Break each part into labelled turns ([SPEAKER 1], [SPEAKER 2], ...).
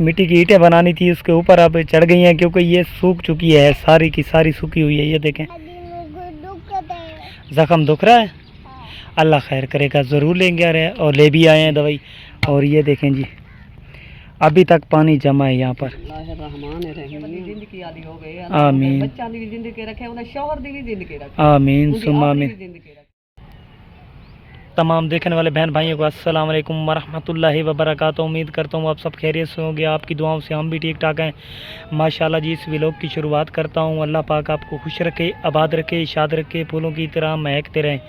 [SPEAKER 1] मिट्टी की ईटें बनानी थी उसके ऊपर अब चढ़ गई हैं क्योंकि ये सूख चुकी है सारी की सारी सूखी हुई है ये देखें। जख्म दुख रहा है? अल्लाह खैर करेगा ज़रूर लेंगे अरे और ले भी आए हैं दवाई। और ये देखें जी अभी तक पानी जमा है यहाँ पर। आमीन। आमीन
[SPEAKER 2] सुमामी
[SPEAKER 1] तमाम देखने वाले बहन भाइयों को अस्सलाम वालेकुम वरहमतुल्लाहि वबरकातुहू। उम्मीद करता हूँ आप सब खैरियत से होंगे आपकी दुआओं से हम भी ठीक ठाक हैं। माशाल्लाह जी इस व्लॉग की शुरुआत करता हूँ। अल्लाह पाक आपको खुश रखे आबाद रखे शाद रखे फूलों की तरह महकते रहें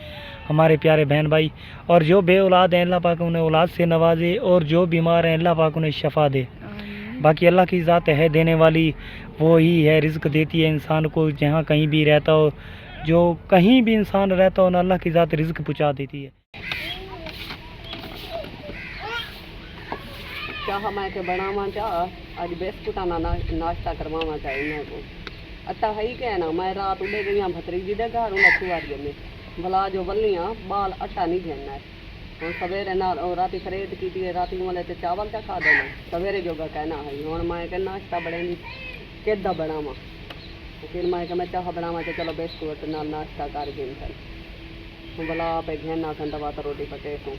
[SPEAKER 1] हमारे प्यारे बहन भाई। और जो बे औलाद हैं अल्लाह पाक उन्हें औलाद से नवाजे और जो बीमार हैं अल्लाह पाक उन्हें शफा दे। बाकी अल्लाह की ज़ात है देने वाली वो ही है रिज़्क देती है इंसान को जहाँ कहीं भी रहता हो। जो कहीं भी इंसान रहता हो ना अल्लाह की ज़ात रिज़्क पहुँचा देती है
[SPEAKER 2] ਚਾਹ ਮੈਂ ਕੇ ਬਣਾਵਾਂ ਚਾਹ ਅੱਜ ਬਿਸਕੁਟਾਂ ਨਾਲ ਨਾ- ਨਾਸ਼ਤਾ ਕਰਵਾਵਾਂ ਚਾਹ ਇਹਨਾਂ को अता है ही कहना मैं रात उड़े गई भतरीजी दे घर उन्हें छुआरी में भला जो बल्लियां बाल आटा नहीं घेना है ਹੁਣ ਸਵੇਰੇ ਨਾਲ ਉਹ ਰਾਤੀ ਖਰੀਦ ਕੀਤੀ ਹੈ ਰਾਤੀ ਵਾਲੇ ਤੇ ਚਾਵਲ ਚਾ ਖਾ ਦੇਣਾ ਸਵੇਰੇ ਜੋਗਾ ਕਹਿਣਾ ਹੈ ਹੁਣ ਮੈਂ ਕਿ ਨਾਸ਼ਤਾ ਬਣੇਗੀ ਕਿੱਦਾਂ ਬਣਾਵਾਂ तो फिर मैं कहा, मैं चाह बना के चलो बिस्कुट ना नाश्ता कर गई सन बोला पे घेना सन दवा तो रोटी पके सू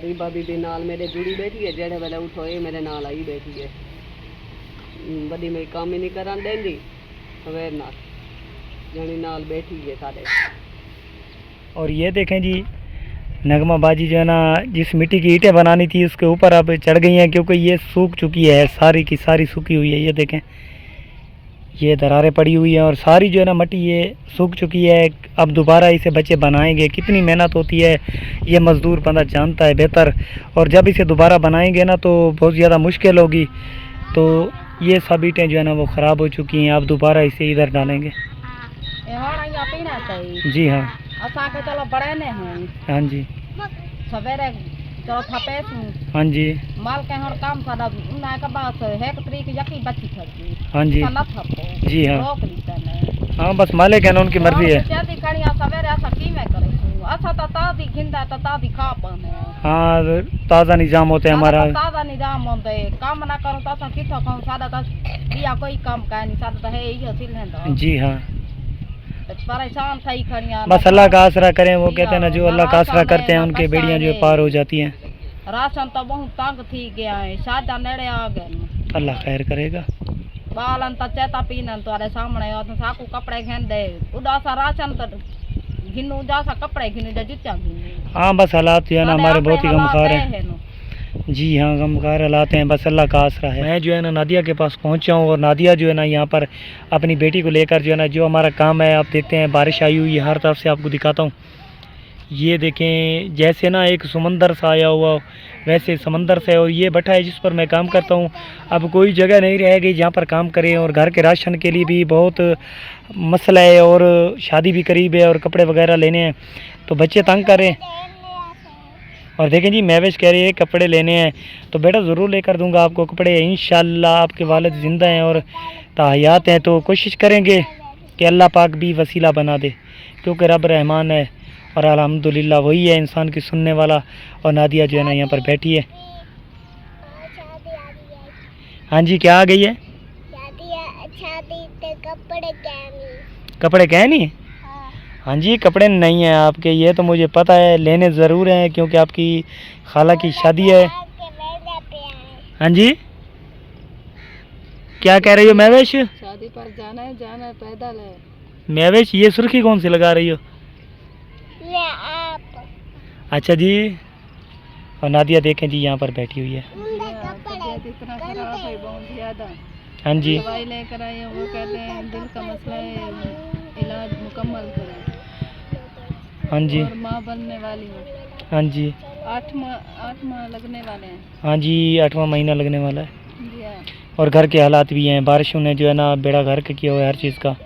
[SPEAKER 2] रीबा बीबी नाल मेरे जुड़ी बैठी है जेड़े वेले उठो ये मेरे नाल आई बैठी है। हम्म, बड़ी मेरी काम ही नहीं करन देंदी। सवेर नाल, जानी नाल बैठी है सारे
[SPEAKER 1] और ये देखें जी, नगमा बाजी जो है ना, जिस मिट्टी की ईटें बनानी थी, उसके ऊपर अब चढ़ गई हैं, क्योंकि ये सूख चुकी है, सारी की सारी सूखी हुई है, ये देखें। ये दरारें पड़ी हुई हैं और सारी जो है ना मट्टी ये सूख चुकी है। अब दोबारा इसे बच्चे बनाएँगे। कितनी मेहनत होती है ये मज़दूर बंदा जानता है बेहतर। और जब इसे दोबारा बनाएँगे ना तो बहुत ज़्यादा मुश्किल होगी। तो ये सब ईंटें जो है ना वो ख़राब हो चुकी हैं। अब दोबारा इसे इधर डालेंगे। जी हाँ।
[SPEAKER 2] हैं।
[SPEAKER 1] हाँ जी।
[SPEAKER 2] सवेरे चलो थपे
[SPEAKER 1] हाँ। जी।
[SPEAKER 2] माल के हर काम सादा उना के बाद एक तरीक यकी बच्ची थकी।
[SPEAKER 1] हाँ जी।
[SPEAKER 2] न थपो।
[SPEAKER 1] जी हाँ।
[SPEAKER 2] रोक ली तने।
[SPEAKER 1] हाँ बस मालिक है ना उनकी मर्ज़ी है
[SPEAKER 2] जल्दी कणिया सवेरे असां कीमे करे सूं असां त ताज़ी घिंदा त ताज़ी खा पने
[SPEAKER 1] हाँ। ताज़ा निज़ाम होता है हमारा।
[SPEAKER 2] ताज़ा निज़ाम होंदे काम ना करूँ त किथो करूँ सादा त ॿिया कोई कम काए नी सादा त हे इहो सिलेंडर।
[SPEAKER 1] जी हाँ।
[SPEAKER 2] परेशान
[SPEAKER 1] बस अल्लाह का आसरा करें वो कहते हैं ना जो अल्लाह का आसरा करते हैं उनके बेड़ियाँ जो पार हो जाती हैं।
[SPEAKER 2] राशन तो बहुत तंग थी गया है सादा नेड़े आ गए।
[SPEAKER 1] अल्लाह खैर करेगा।
[SPEAKER 2] बालन त चेता पीनन तुम्हारे सामने और साकू कपड़े घेंदे। उदासा राशन त घिनू जासा कपड़े घिनू जा जुत्ता घिनू।
[SPEAKER 1] हाँ बस हालात जो है ना हमारे बहुत ही गमखार हैं। जी हाँ गमखार हालात हैं, बस अल्लाह का आसरा है। मैं जो है ना नादिया के पास पहुँचा हूँ और नादिया जो है ना यहाँ पर अपनी बेटी को लेकर जो है ना जो हमारा काम है, आप देखते हैं, बारिश आई हुई है, हर तरफ़ से आपको दिखाता हूँ। ये देखें, जैसे ना एक समंदर सा आया हुआ, वैसे समंदर से और ये भट्टा है जिस पर मैं काम करता हूँ। अब कोई जगह नहीं रह गई जहाँ पर काम करें और घर के राशन के लिए भी बहुत मसला है और शादी भी करीब है और कपड़े वगैरह लेने हैं। तो बच्चे तंग कर और देखें जी महवेश कह रही है कपड़े लेने हैं तो बेटा ज़रूर लेकर दूँगा आपको कपड़े इन आपके वालिद ज़िंदा हैं और ताहयात हैं तो कोशिश करेंगे कि अल्लाह पाक भी वसीला बना दे क्योंकि रब रहमान है और अल्हम्दुलिल्लाह वही है इंसान की सुनने वाला और नादिया जो है ना यहाँ पर बैठी है। हाँ जी क्या आ गई है?
[SPEAKER 3] कपड़े कहनी
[SPEAKER 1] कपड़े कह नहीं हाँ जी कपड़े नहीं हैं आपके ये तो मुझे पता है लेने ज़रूर हैं क्योंकि आपकी खाला की शादी है। हाँ जी। क्या कह रही हो महवेश
[SPEAKER 2] शादी पर जाना है जाना है पैदल है।
[SPEAKER 1] महवेश ये सुर्खी कौन सी लगा रही हो?
[SPEAKER 3] आप।
[SPEAKER 1] अच्छा जी और नादिया देखें जी यहाँ पर बैठी हुई है।
[SPEAKER 2] है बहुत ज़्यादा।
[SPEAKER 1] हाँ जी।
[SPEAKER 2] दवाई लेकर आए हैं, वो कहते हैं दिल का मसला है इलाज मुकम्मल करें।
[SPEAKER 1] हाँ जी।
[SPEAKER 2] और माँ बनने वाली हूँ।
[SPEAKER 1] हाँ जी।
[SPEAKER 2] आठ माह आठ माह लगने वाले हैं।
[SPEAKER 1] हाँ जी आठवां महीना लगने वाला है।
[SPEAKER 2] जी हाँ।
[SPEAKER 1] और घर के हालात भी हैं। बारिशों ने जो है ना बेड़ा घर के किया हुआ है हर चीज़ का।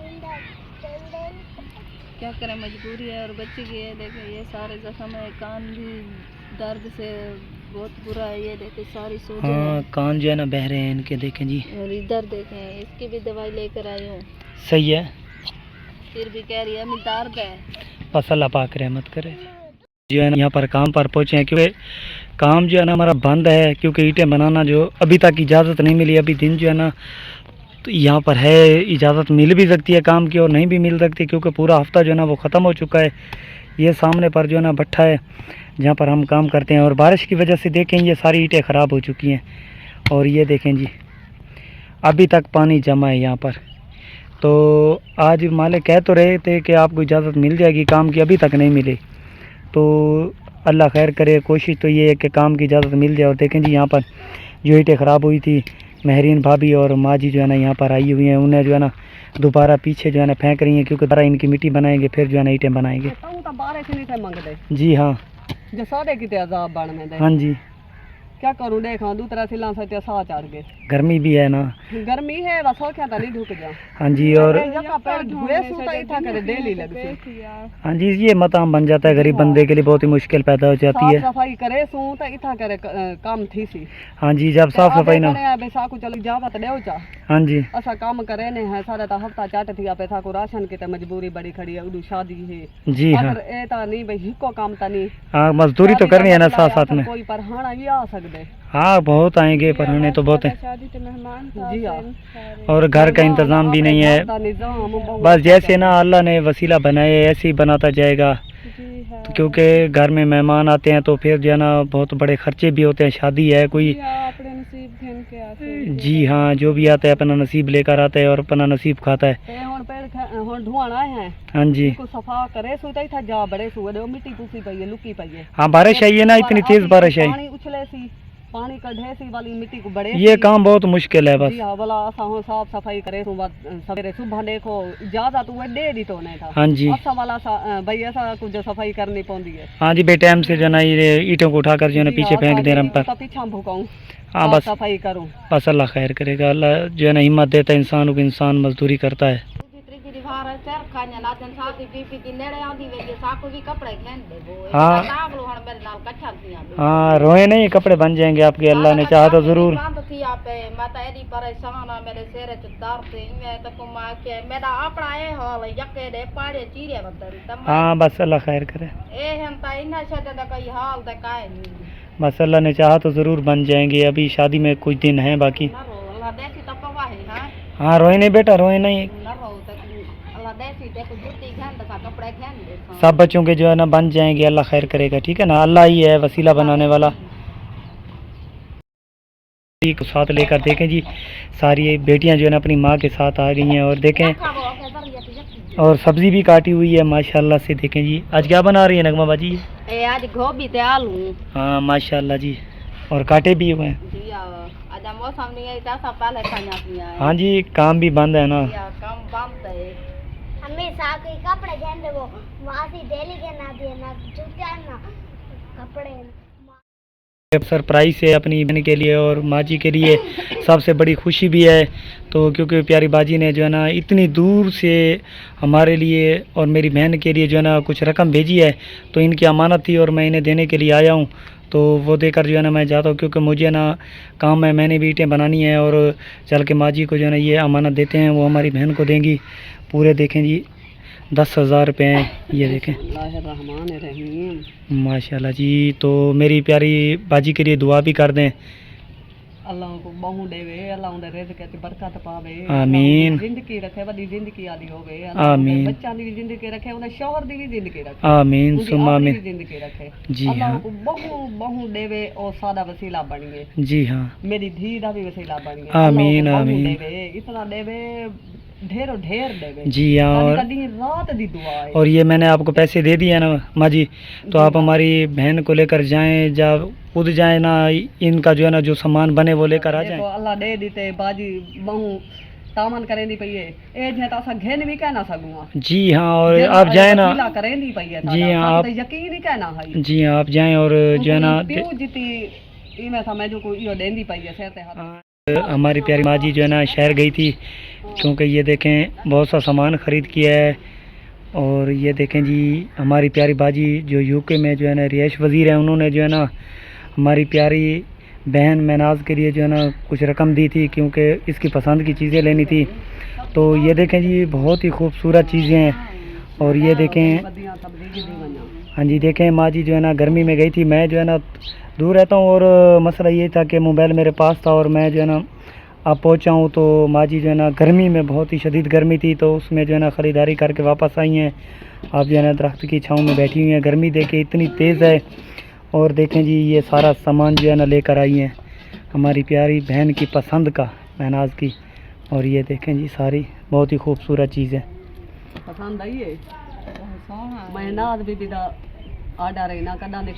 [SPEAKER 2] क्या करें मजबूरी है और बच्चे की है। देखे ये सारे जख्म है। कान भी दर्द से बहुत बुरा है। ये देखे सारी सोजन
[SPEAKER 1] हाँ। कान जो है ना बह रहे हैं इनके देखें जी।
[SPEAKER 2] और इधर देखें इसकी भी दवाई लेकर आई हूँ।
[SPEAKER 1] सही है।
[SPEAKER 2] फिर भी कह रही है अम्मी दर्द है।
[SPEAKER 1] बस अल्लाह पाक रहमत करे जो है ना, यहाँ पर काम पर पहुँचे हैं क्योंकि काम जो है ना हमारा बंद है, क्योंकि ईंटें बनाना जो अभी तक इजाज़त नहीं मिली, अभी दिन जो है ना तो यहाँ पर है, इजाज़त मिल भी सकती है काम की और नहीं भी मिल सकती, क्योंकि पूरा हफ़्ता जो है ना वो ख़त्म हो चुका है। ये सामने पर जो है ना भट्ठा है, जहाँ पर हम काम करते हैं और बारिश की वजह से देखें, ये सारी ईंटें ख़राब हो चुकी हैं। और ये देखें जी, अभी तक पानी जमा है यहाँ पर। तो आज मालिक कह तो रहे थे कि आपको इजाज़त मिल जाएगी काम की अभी तक नहीं मिली। तो अल्लाह खैर करे कोशिश तो ये है कि काम की इजाज़त मिल जाए। और देखें जी यहाँ पर जो ईंटें ख़राब हुई थी महरीन भाभी और माँ जी जो है ना यहाँ पर आई हुई हैं उन्हें जो है ना दोबारा पीछे जो है ना फेंक रही हैं क्योंकि दोबारा इनकी मिट्टी बनाएँगे फिर जो है ना ईंटें बनाएँगे।
[SPEAKER 2] तू तो
[SPEAKER 1] जी हाँ। हाँ जी।
[SPEAKER 2] क्या करूँ देखा दूसरा सिला ते सा चढ़ गए
[SPEAKER 1] गर्मी भी है ना
[SPEAKER 2] गर्मी है बस हो क्या नहीं ढुक जा
[SPEAKER 1] हाँ जी और
[SPEAKER 2] सु से
[SPEAKER 1] हाँ जी ये मताम बन जाता है गरीब बंदे के लिए बहुत ही मुश्किल पैदा हो जाती
[SPEAKER 2] साफ़
[SPEAKER 1] है
[SPEAKER 2] सफ़ाई करे सु तो इतना करे काम थी सी
[SPEAKER 1] हाँ जी जब साफ़ सफ़ाई ना
[SPEAKER 2] बेसाकू चल जावत देओ चा
[SPEAKER 1] जी
[SPEAKER 2] असा काम करे ने है सारा ता हफ़्ता चाट थी पे था को राशन के ते मजबूरी बड़ी खड़ी है उडू शादी है।
[SPEAKER 1] जी हाँ।
[SPEAKER 2] अगर ए ता नहीं भाई हिको काम ता नहीं
[SPEAKER 1] हाँ मजदूरी तो करनी है ना साथ साथ में।
[SPEAKER 2] आ सकदे।
[SPEAKER 1] हाँ बहुत आएँगे पर तो बहुत है।
[SPEAKER 2] शादी ते मेहमान जी हाँ।
[SPEAKER 1] और घर का इंतज़ाम भी नहीं है। बस जैसे ना अल्लाह ने वसीला बनाए ऐसे ही बनाता जाएगा।
[SPEAKER 2] जी है।
[SPEAKER 1] तो क्योंकि घर में मेहमान आते हैं तो फिर जो है ना बहुत बड़े खर्चे भी होते हैं शादी है कोई। जी हाँ। जो भी आता है अपना नसीब लेकर आता है और अपना नसीब खाता है।
[SPEAKER 2] है।
[SPEAKER 1] हाँ जी।
[SPEAKER 2] सफ़ा करे सु तो इथा जा बड़े सु मिट्टी पूसी पई है लुकी पई है
[SPEAKER 1] हाँ बारिश आई है ना इतनी तेज़ बारिश आई।
[SPEAKER 2] उछले सी। पानी कढ़े सी वाली मिट्टी को बड़े
[SPEAKER 1] ये काम बहुत मुश्किल है बस।
[SPEAKER 2] जी हाँ असा हो साफ़ सफ़ाई करे सु बात सवेरे सुबह देखो ज़्यादा तो वे दे दी तो नहीं था।
[SPEAKER 1] हाँ जी।
[SPEAKER 2] असा वाला सा अ, ऐसा कुछ सफ़ाई करनी पौंदी है।
[SPEAKER 1] हाँ जी बेटाइम से जो है ना ये ईंटों को उठाकर जो ना पीछे
[SPEAKER 2] हाँ,
[SPEAKER 1] फेंक दे रहे पर
[SPEAKER 2] तो पीछा भुकाऊं
[SPEAKER 1] हाँ बस।
[SPEAKER 2] सफ़ाई करूँ।
[SPEAKER 1] बस अल्लाह खैर करेगा अल्लाह जो है ना हिम्मत देता है इंसान को इंसान मजदूरी करता है। हाँ रोए नहीं कपड़े बन जाएँगे आपके अल्लाह ने चाहा तो ज़रूर हाँ बस अल्लाह खैर करे बस अल्लाह ने चाहा तो ज़रूर बन जाएँगे अभी शादी में कुछ दिन है बाकी
[SPEAKER 4] हाँ
[SPEAKER 1] रोए नहीं बेटा रोए नहीं सब बच्चों के जो है ना बन जाएँगे अल्लाह खैर करेगा ठीक है ना अल्लाह ही है वसीला बनाने वाला को साथ लेकर देखें जी सारी बेटियाँ जो है ना अपनी माँ के साथ आ गई हैं और देखें और सब्ज़ी भी काटी हुई है माशाल्लाह से देखें जी आज क्या बना रही है नगमा बाजी
[SPEAKER 4] आज गोभी आलू
[SPEAKER 1] हाँ माशाल्लाह जी और काटे भी हुए हैं
[SPEAKER 4] है
[SPEAKER 1] जी काम भी बंद है ना
[SPEAKER 4] कम बंद है
[SPEAKER 3] हमें साके कपड़े दे वो वासी डेली के ना दिए ना जूते ना, कपड़े।
[SPEAKER 1] सरप्राइज़ है अपनी बहन के लिए और माँ जी के लिए। सबसे बड़ी खुशी भी है। तो क्योंकि प्यारी बाजी ने जो है ना, इतनी दूर से हमारे लिए और मेरी बहन के लिए जो है ना, कुछ रकम भेजी है तो इनकी अमानत थी और मैं इन्हें देने के लिए आया हूँ। तो वो देकर जो है ना मैं जाता हूँ क्योंकि मुझे ना काम है मैंने भी ईटें बनानी है और चल के माँ जी को जो है ना ये अमानत देते हैं वो हमारी बहन को देंगी। पूरे देखें जी दस हज़ार रुपये हैं ये देखें। माशाल्लाह जी तो मेरी प्यारी बाजी के लिए दुआ भी कर दें।
[SPEAKER 2] अल्लाह को बहु देवे अल्लाह उनके रिज़्क च बरकत पावे
[SPEAKER 1] आमीन।
[SPEAKER 2] ज़िंदगी रखे वडी ज़िंदगी आली होवे
[SPEAKER 1] आमीन।
[SPEAKER 2] बच्चा दी भी ज़िंदगी रखे उन्हें शोहर दी भी ज़िंदगी रखे
[SPEAKER 1] आमीन
[SPEAKER 2] उनकी
[SPEAKER 1] सुमा
[SPEAKER 2] अपनी
[SPEAKER 1] में
[SPEAKER 2] भी ज़िंदगी रखे
[SPEAKER 1] जी
[SPEAKER 2] अल्लाह
[SPEAKER 1] हाँ
[SPEAKER 2] को बहु बहु देवे और सादा वसीला बनिए
[SPEAKER 1] जी हाँ
[SPEAKER 2] मेरी धी दा भी वसीला बनिए
[SPEAKER 1] आमीन,
[SPEAKER 2] अल्लाह को बहु
[SPEAKER 1] आमीन।
[SPEAKER 2] ढेरों ढेर देवे
[SPEAKER 1] जी और
[SPEAKER 2] रात दी दुआ है।
[SPEAKER 1] और ये मैंने आपको पैसे दे दिए ना माँ जी तो आप हमारी बहन को लेकर जाएँ जा खुद जाए ना इनका जो है ना जो सामान बने वो लेकर आ जाए।
[SPEAKER 2] अल्लाह दे दीते बाजी बहु तामन करेंदी पई है। ए जे त असां घेन भी कहना सगुआ
[SPEAKER 1] जी हाँ और आप जाए ना।
[SPEAKER 2] करेंदी पई है
[SPEAKER 1] जी हाँ, आप-
[SPEAKER 2] यकीन ही कहना है।
[SPEAKER 1] जी हाँ आप जाएँ और जो है ना
[SPEAKER 2] जिती इमे समय जो को इयो देंदी पई है।
[SPEAKER 1] हमारी प्यारी माँ जी जो है ना शहर गई थी, क्योंकि ये देखें बहुत सा सामान ख़रीद किया है। और ये देखें जी, हमारी प्यारी बाजी जो यूके में जो है ना रिहाइश वज़ीर है, उन्होंने जो है ना हमारी प्यारी बहन महनाज के लिए जो है ना कुछ रकम दी थी, क्योंकि इसकी पसंद की चीज़ें लेनी थी। तो ये देखें जी, बहुत ही खूबसूरत चीज़ें हैं। और ये देखें हाँ जी, देखें माँ जी जो है ना गर्मी में गई थी, मैं जो है ना दूर रहता हूँ और मसला ये था कि मोबाइल मेरे पास था और मैं जो है ना अब पहुँचा हूँ तो माँ जी जो है ना गर्मी में बहुत ही शदीद गर्मी थी तो उसमें जो है ना ख़रीदारी करके वापस आई हैं। आप जो है ना दरख्त की छाँव में बैठी हुई हैं। गर्मी देखे इतनी तेज़ है और देखें जी ये सारा सामान जो है ना लेकर आई हैं हमारी प्यारी बहन की पसंद का महनाज की। और ये देखें जी सारी बहुत ही खूबसूरत चीज़। है
[SPEAKER 2] पसंद आई है?
[SPEAKER 4] सोहा
[SPEAKER 2] मेहनत भी दिदा आडा कदा ने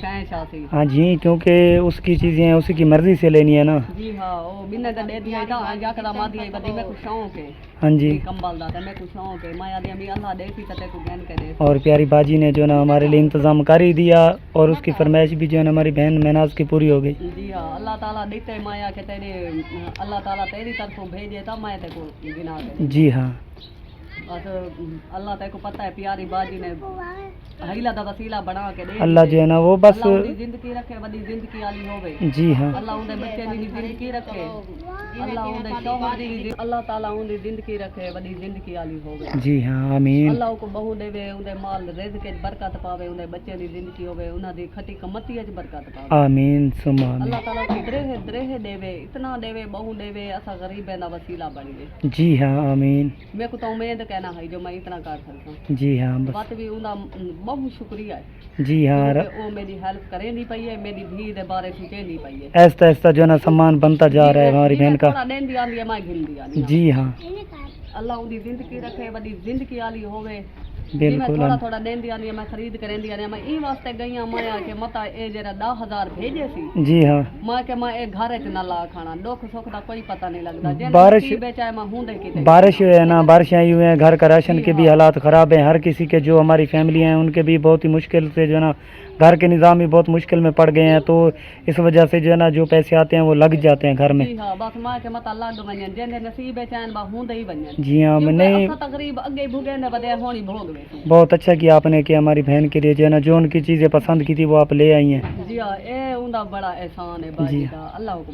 [SPEAKER 1] हाँ जी क्योंकि उसकी चीज़ें हैं उसी की मर्ज़ी से लेनी है ना।
[SPEAKER 2] जी हाँ बिना तो दे दिया था मा दिया बदी मैं कुछ शौक है
[SPEAKER 1] हाँ जी।
[SPEAKER 2] कंबल दा मैं कुछ शौक है माया दी अम्मी अल्लाह दे सी को ज्ञान करे।
[SPEAKER 1] और प्यारी बाजी ने जो ना हमारे लिए इंतज़ाम कर ही दिया और उसकी फरमाइश भी जो है ना हमारी बहन महनाज की पूरी हो गई।
[SPEAKER 2] जी हाँ अल्लाह ताला देते माया के तेरे अल्लाह ताला तेरी तरफों भेजे था मैं को गिना
[SPEAKER 1] जी हाँ।
[SPEAKER 2] बस अल्लाह ते को पता है प्यारी बाजी ने हईला दा वसीला बना के दे
[SPEAKER 1] अल्लाह जो है ना वो बस
[SPEAKER 2] ज़िंदगी रखे बड़ी ज़िंदगी आली होवे
[SPEAKER 1] जी हाँ।
[SPEAKER 2] अल्लाह उनके बच्चे दी ज़िंदगी रखे। अल्लाह उनके शौहर दी अल्लाह ताला उनकी ज़िंदगी रखे बड़ी ज़िंदगी आली होवे
[SPEAKER 1] जी हाँ आमीन।
[SPEAKER 2] अल्लाह को बहु देवे उनके माल रिज़ के बरकत पावे उनके बच्चे दी ज़िंदगी होवे उन्हां दी खटी कमती च बरकत पावे।
[SPEAKER 1] आमीन सुम
[SPEAKER 2] अल्लाह ताला की द्रेह द्रेह देवे इतना देवे बहु देवे असा गरीब है ना वसीला बनिए
[SPEAKER 1] जी हाँ आमीन।
[SPEAKER 2] मेरे को तो उम्मीद कहना है जो मैं इतना कर सकता
[SPEAKER 1] जी हाँ बस
[SPEAKER 2] बात भी उनका बहुत शुक्रिया है
[SPEAKER 1] जी हाँ र-
[SPEAKER 2] क्योंकि वो मेरी हेल्प करे नहीं पाई है मेरी धी दे बारे सोचे नहीं पाई है
[SPEAKER 1] ऐसा ऐसा जो है ना सम्मान बनता जा रहा है हमारी बहन का
[SPEAKER 2] थोड़ा देन दिया दिया मैं घिन दिया नहीं
[SPEAKER 1] जी हाँ
[SPEAKER 2] अल्लाह उनकी ज़िंदगी रखे बड़ी ज़िंदगी आली होवे जी मैं
[SPEAKER 1] बिल्कुल।
[SPEAKER 2] थोड़ा
[SPEAKER 1] हम-
[SPEAKER 2] थोड़ा देन दिया नहीं मैं खरीद करें दिया नहीं मैं ई वास्ते गई हूँ माया के मता ए जरा 10000 भेजे सी।
[SPEAKER 1] जी हाँ।
[SPEAKER 2] मैं के मैं ए घरे च ना ला खाना दुख सुख दा कोई पता नहीं लगदा। जे
[SPEAKER 1] बारिश-
[SPEAKER 2] बेचाए मैं
[SPEAKER 1] बारिश है ना बारिश आई हुई हैं घर का राशन के भी हालात ख़राब हैं। हर किसी के जो हमारी फैमिली हैं उनके भी बहुत ही मुश्किल से जो है ना घर के निज़ाम भी बहुत मुश्किल में पड़ गए हैं। तो इस वजह से जो है ना जो पैसे आते हैं वो लग जाते हैं घर में।
[SPEAKER 2] जी हाँ
[SPEAKER 1] नहीं
[SPEAKER 2] तकरीब अगे भुगे ने बदे होनी भोग
[SPEAKER 1] बहुत अच्छा किया आपने कि हमारी बहन के लिए जो है ना जो उनकी चीज़ें पसंद की थी वो आप ले आई हैं।
[SPEAKER 2] जी हाँ बड़ा एहसान है बाजी जी। अल्लाह को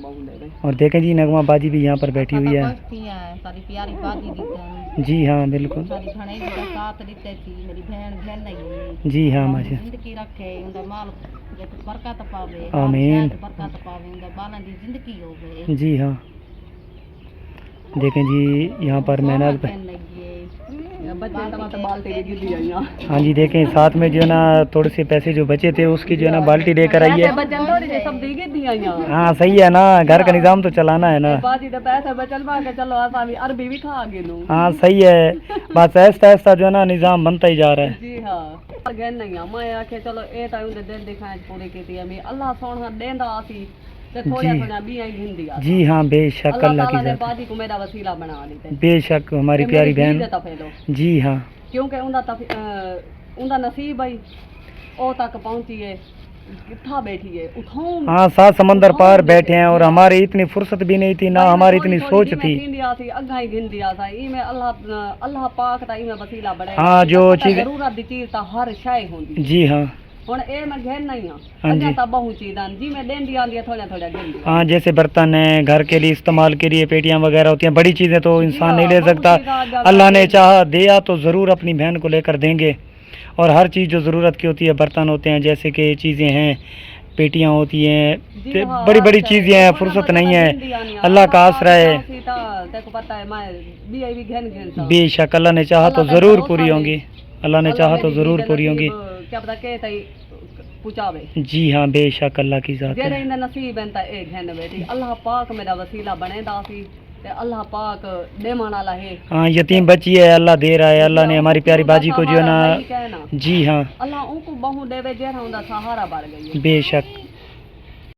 [SPEAKER 1] और देखें जी नगमा बाजी भी यहाँ पर बैठी हुई है। जी हाँ बिल्कुल।
[SPEAKER 4] जी
[SPEAKER 1] हाँ माशा आमीन। जी हाँ। देखें जी यहाँ पर मेहनत हाँ। जी देखें साथ में जो है ना थोड़े से पैसे जो बचे थे उसकी जो है ना बाल्टी लेकर आई है। हाँ सही है ना घर का निज़ाम तो चलाना है ना।
[SPEAKER 2] खा
[SPEAKER 1] हाँ सही है। बस ऐसा ऐसा जो है ना निज़ाम बनता ही जा रहा है।
[SPEAKER 2] हाँ। चलो
[SPEAKER 1] जी। जी हाँ बेशक
[SPEAKER 2] अल्लाह
[SPEAKER 1] की ज़ात बेशक हमारी प्यारी बहन जी हाँ
[SPEAKER 2] क्योंकि उनदा नसीब है ओ तक पहुँची है बैठी है
[SPEAKER 1] हाँ सात समंदर पार बैठे हैं और हमारी इतनी फुर्सत भी नहीं थी ना हमारी इतनी सोच थी
[SPEAKER 2] अल्लाह पाक
[SPEAKER 1] हाँ, जो चीज़- जी हाँ
[SPEAKER 2] ਹੁਣ ਇਹ ਮੈਂ ਘੈਨ ਨਹੀਂ ਆ
[SPEAKER 1] हाँ
[SPEAKER 2] ਅੱਗੇ
[SPEAKER 1] जी
[SPEAKER 2] ਤਾਂ ਬਹੁ ਚੀਜ਼ਾਂ ਜੀ ਮੈਂ ਦੇਂਦੀ ਆਂਦੀ ਆ ਥੋੜਾ थोड़ा गिनदी
[SPEAKER 1] हाँ जैसे बर्तन है घर के लिए इस्तेमाल के लिए पेटियां वगैरह होती हैं बड़ी चीज़ें तो इंसान नहीं ले सकता अल्लाह ने चाहा दिया तो ज़रूर अपनी बहन को लेकर देंगे और हर चीज़ जो ज़रूरत की होती है बर्तन होते हैं जैसे कि चीज़ें हैं पेटियां होती हैं ते- बड़ी बड़ी चीज़ें हैं फुर्सत नहीं है अल्लाह का आसरा है
[SPEAKER 2] तेको पता है मैं भी आई भी घैन घैन सा
[SPEAKER 1] बेशक अल्लाह ने चाहा तो ज़रूर पूरी होंगी अल्लाह ने चाहा तो ज़रूर पूरी होंगी
[SPEAKER 2] क्या पता के तई पुचावे
[SPEAKER 1] जी हाँ बेशक अल्लाह की जात
[SPEAKER 2] जेड़े
[SPEAKER 1] है
[SPEAKER 2] इंदा नसीब है ता ए घेन बेटी अल्लाह पाक मेरा वसीला बने दासी ते अल्लाह पाक देमान वाला है
[SPEAKER 1] हाँ यतीम बच्ची है अल्लाह दे रहा है अल्लाह ने हमारी प्यारी बाजी को जो ना जी हाँ
[SPEAKER 2] अल्लाह उनको बहु देवे जेड़ा उनका सहारा बढ़ गई
[SPEAKER 1] बेशक